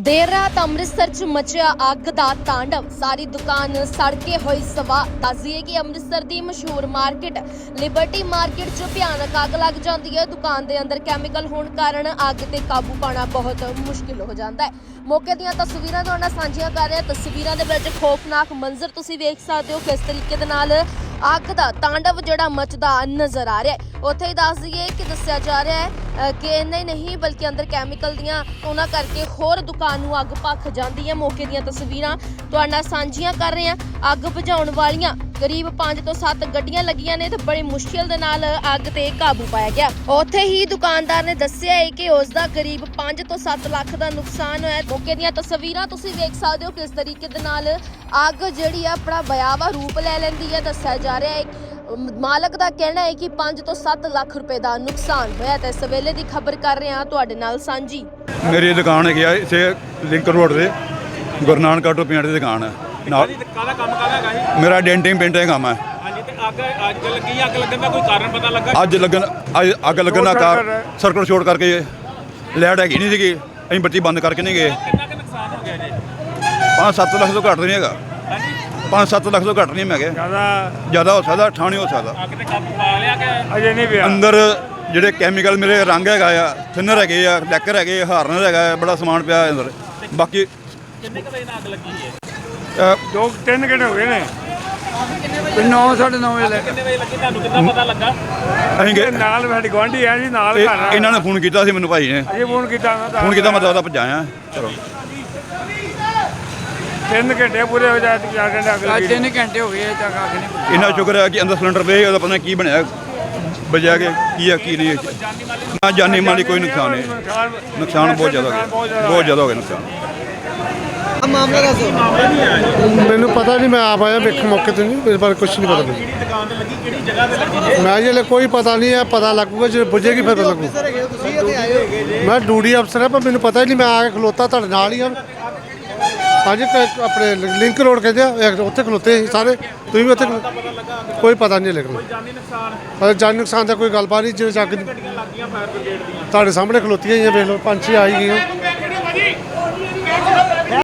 ਦੇਰ ਰਾਤ ਅੰਮ੍ਰਿਤਸਰ 'ਚ ਮਚਿਆ ਅੱਗ ਦਾ ਤਾਂਡਵ। ਸਾਰੀ ਦੁਕਾਨ ਸੜ ਕੇ ਹੋਈ ਸਵਾ ਦੱਸਦੀਏ ਕਿ ਅੰਮ੍ਰਿਤਸਰ ਦੀ ਮਸ਼ਹੂਰ ਮਾਰਕੀਟ ਲਿਬਰਟੀ ਮਾਰਕੀਟ 'ਚ ਭਿਆਨਕ ਅੱਗ ਲੱਗ ਜਾਂਦੀ ਹੈ। ਦੁਕਾਨ ਦੇ ਅੰਦਰ ਕੈਮੀਕਲ ਹੋਣ ਕਾਰਨ ਅੱਗ ਤੇ ਕਾਬੂ ਪਾਣਾ ਬਹੁਤ ਮੁਸ਼ਕਿਲ ਹੋ ਜਾਂਦਾ ਹੈ। ਮੌਕੇ ਦੀਆਂ ਤਸਵੀਰਾਂ ਤੁਹਾਡੇ ਨਾਲ ਸਾਂਝੀਆਂ ਕਰ ਰਿਹਾ। ਤਸਵੀਰਾਂ ਦੇ ਵਿੱਚ ਖੌਫਨਾਕ ਮੰਜ਼ਰ ਤੁਸੀਂ ਵੇਖ ਸਕਦੇ ਹੋ। ਕਿਸ ਤਰੀਕੇ ਦੇ ਨਾਲ ਅੱਗ ਦਾ ਤਾਂਡਵ ਜਿਹੜਾ ਮਚਦਾ ਨਜ਼ਰ ਆ ਰਿਹਾ ਹੈ। ਉੱਥੇ ਹੀ ਦੱਸ ਦਈਏ ਕਿ ਦੱਸਿਆ ਜਾ ਰਿਹਾ ਹੈ ਕਿ ਇੰਨਾ ਨਹੀਂ ਬਲਕਿ ਅੰਦਰ ਕੈਮੀਕਲ ਦੀਆਂ ਉਹਨਾਂ ਕਰਕੇ ਹੋਰ ਦੁਕਾਨ ਨੂੰ ਅੱਗ ਭੱਖ ਜਾਂਦੀ ਹੈ। ਮੌਕੇ ਦੀਆਂ ਤਸਵੀਰਾਂ ਤੁਹਾਡਾ ਸਾਂਝੀਆਂ ਕਰ ਰਹੇ ਹਾਂ। ਅੱਗ ਬੁਝਾਉਣ ਵਾਲੀਆਂ ਕਰੀਬ 5 ਤੋਂ 7 ਗੱਡੀਆਂ ਲੱਗੀਆਂ ਨੇ ਤੇ ਬੜੀ ਮੁਸ਼ਕਿਲ ਦੇ ਨਾਲ ਅੱਗ ਤੇ ਕਾਬੂ ਪਾਇਆ ਗਿਆ। ਉੱਥੇ ਹੀ ਦੁਕਾਨਦਾਰ ਨੇ ਦੱਸਿਆ ਹੈ ਕਿ ਉਸ ਦਾ ਕਰੀਬ 5 ਤੋਂ 7 ਲੱਖ ਦਾ ਨੁਕਸਾਨ ਹੋਇਆ। ਮੌਕੇ ਦੀਆਂ ਤਸਵੀਰਾਂ ਤੁਸੀਂ ਵੇਖ ਸਕਦੇ ਹੋ ਕਿਸ ਤਰੀਕੇ ਦੇ ਨਾਲ ਅੱਗ ਜਿਹੜੀ ਆ ਆਪਣਾ ਭਿਆਵਾ ਰੂਪ ਲੈ ਲੈਂਦੀ ਹੈ, ਦੱਸਿਆ ਜਾ ਰਿਹਾ ਹੈ। ਮਾਲਕ ਦਾ ਕਹਿਣਾ ਹੈ ਕਿ 5 ਤੋਂ 7 ਲੱਖ ਰੁਪਏ ਦਾ ਨੁਕਸਾਨ ਹੋਇਆ ਤੇ ਇਸ ਵੇਲੇ ਦੀ ਖਬਰ ਕਰ ਰਹੇ ਹਾਂ ਤੁਹਾਡੇ ਨਾਲ ਸਾਂਝੀ। ਮੇਰੀ ਦੁਕਾਨ ਹੈਗੀ ਆ, ਇੱਥੇ ਲਿੰਕ ਰੋਡ ਤੇ ਗੁਰੂ ਨਾਨਕ ਆਟੋ ਦੀ ਦੁਕਾਨ ਹੈ। ਨਾਲ ਕਾਹਦਾ ਕੰਮ ਕਾਹਦਾ ਹੈਗਾ ਜੀ? ਮੇਰਾ ਡੈਂਟਿੰਗ ਪੇਂਟਿੰਗ ਦਾ ਕੰਮ ਹੈ। ਹਾਂਜੀ ਤੇ ਅੱਗ ਅੱਗ ਲੱਗੀ ਅੱਗ ਲੱਗਣ ਦਾ ਕੋਈ ਕਾਰਨ ਪਤਾ ਲੱਗਾ? ਅੱਜ ਲੱਗਣ ਅੱਜ ਅੱਗ ਲੱਗਣ ਦਾ ਕਾਰ ਸਰਕਟ ਸ਼ੋਰਟ ਕਰਕੇ ਲਾਈਟ ਹੈਗੀ ਨਹੀਂ ਸੀਗੀ। ਅਸੀਂ ਬੱਤੀ ਬੰਦ ਕਰਕੇ ਨਹੀਂ ਗਏ। ਕਿੰਨਾ ਕੁ ਨੁਕਸਾਨ ਹੋ ਗਿਆ ਜੀ? 5-7 ਲੱਖ ਤੋਂ ਘੱਟ ਨਹੀਂ ਹੈਗਾ। ਹਾਂਜੀ। 5-7 ਲੱਖ ਤੋਂ ਘੱਟ ਨਹੀਂ ਹੈਗੇ ਜ਼ਿਆਦਾ ਜ਼ਿਆਦਾ ਹੋ ਸਕਦਾ ਠਾਣੀ ਹੋ ਸਕਦਾ। ਅੱਗ ਤੇ ਕਾਬੂ ਪਾ ਲਿਆ ਕਿ ਅਜੇ ਨਹੀਂ ਪਿਆ। ਅੰਦਰ ਜਿਹੜੇ ਕੈਮੀਕਲ ਮੇਰੇ ਰੰਗ ਹੈਗਾ ਆ ਥਿਨਰ ਹੈਗੇ ਆ ਲੈਕਰ ਹੈਗੇ ਆ ਹਾਰਨਰ ਹੈਗਾ ਆ, ਬੜਾ ਸਮਾਨ ਪਿਆ ਅੰਦਰ। ਬਾਕੀ ਕਿੰਨੇ ਕੁ ਵਜੇ ਨਾਲ ਅੱਗ ਲੱਗੀ ਹੈ? ਦੋ ਤਿੰਨ ਘੰਟੇ ਹੋ ਗਏ ਨੇ। 9 9:30 ਵਜੇ ਲੈ ਕਿੰਨੇ ਵਜੇ ਲੱਗੀ? ਤੁਹਾਨੂੰ ਕਿੱਦਾਂ ਪਤਾ ਲੱਗਾ? ਅਸੀਂ ਗਏ। ਨਾਲ ਸਾਡੀ ਗਵਾਂਢੀ ਆ ਜੀ ਨਾਲ ਇਹ- ਘਰ ਆ। ਇਹਨਾਂ ਨੇ ਫੋਨ ਕੀਤਾ ਸੀ ਮੈਨੂੰ ਭਾਈ ਨੇ। ਅਜੇ ਫੋਨ ਕੀਤਾ ਉਹਨਾਂ ਦਾ ਫੋਨ ਕੀਤਾ ਭਜਾਇਆ ਚਲੋ। ਤਿੰਨ ਘੰਟੇ ਪੂਰੇ ਹੋ ਜਾਏ ਤੇ ਚਾਰ ਘੰਟੇ ਅੱਗ ਅੱਜ ਲੱਗੀ ਤਿੰਨ ਘੰਟੇ ਹੋ ਗਏ ਅਜੇ ਤੱਕ ਅੱਗ ਨਹੀਂ ਇੰਨਾ ਸ਼ੁਕਰ ਹੈ ਕਿ ਅੰਦਰ ਸਿਲੰਡਰ ਪਏ ਉਹਦਾ ਪਤਾ ਨਹੀਂ ਕੀ ਬਣਿਆ ਬਜਿਆ ਕੇ ਕੀ ਆ ਕੀ ਨਹੀਂ। ਨਾ ਜਾਨੀ ਮਾਲੀ ਕੋਈ ਨੁਕਸਾਨ ਨਹੀਂ। ਨੁਕਸਾਨ ਨੁਕਸਾਨ ਬਹੁਤ ਜ਼ਿਆਦਾ ਹੋ ਗਿਆ। ਬਹੁਤ ਜ਼ਿਆਦਾ ਹੋ ਗਿਆ ਨੁਕਸਾਨ। ਮੈਨੂੰ ਪਤਾ ਨਹੀਂ ਮੈਂ ਆਪ ਆਇਆ ਵੇਖ ਮੌਕੇ ਤੇ ਨਹੀਂ ਮੇਰੇ ਬਾਰੇ ਕੁਝ ਨਹੀਂ ਪਤਾ ਮੈਨੂੰ। ਕਿਹੜੀ ਦੁਕਾਨ ਤੇ ਲੱਗੀ ਕਿਹੜੀ ਜਗ੍ਹਾ ਤੇ ਲੱਗੀ? ਮੈਂ ਜਿਹੜੇ ਕੋਈ ਪਤਾ ਨਹੀਂ ਹੈ ਪਤਾ ਲੱਗੂਗਾ ਜੇ ਬੁੱਝੇਗੀ ਫਿਰ ਪਤਾ ਲੱਗੂ। ਮੈਂ ਡਿਊਟੀ ਅਫਸਰ ਹਾਂ ਪਰ ਮੈਨੂੰ ਪਤਾ ਹੀ ਨਹੀਂ ਮੈਂ ਆ ਕੇ ਖਲੋਤਾ ਤੁਹਾਡੇ ਨਾਲ ਹੀ ਹਾਂ। ਹਾਂਜੀ ਕ- ਆਪਣੇ ਲਿੰਕ ਰੋਡ ਕਹਿੰਦੇ ਆ ਉੱਥੇ ਖਲੋਤੇ ਸਾਰੇ ਤੁਸੀਂ ਵੀ ਉੱਥੇ ਕੋਈ ਪਤਾ ਨਹੀਂ ਲੱਗਣਾ ਜਾਨੀ ਨੁਕਸਾਨ? ਪਰ ਜਾਨ ਨੁਕਸਾਨ ਦਾ ਕੋਈ ਗੱਲਬਾਤ ਨਹੀਂ ਜਿਵੇਂ ਦੀਆਂ? ਤੁਹਾਡੇ ਸਾਹਮਣੇ ਖਲੋਤੀਆਂ ਹੀ ਆ ਵੇਖ ਲਓ ਪੰਜ ਛੇ ਆਈ ਗਈਆਂ।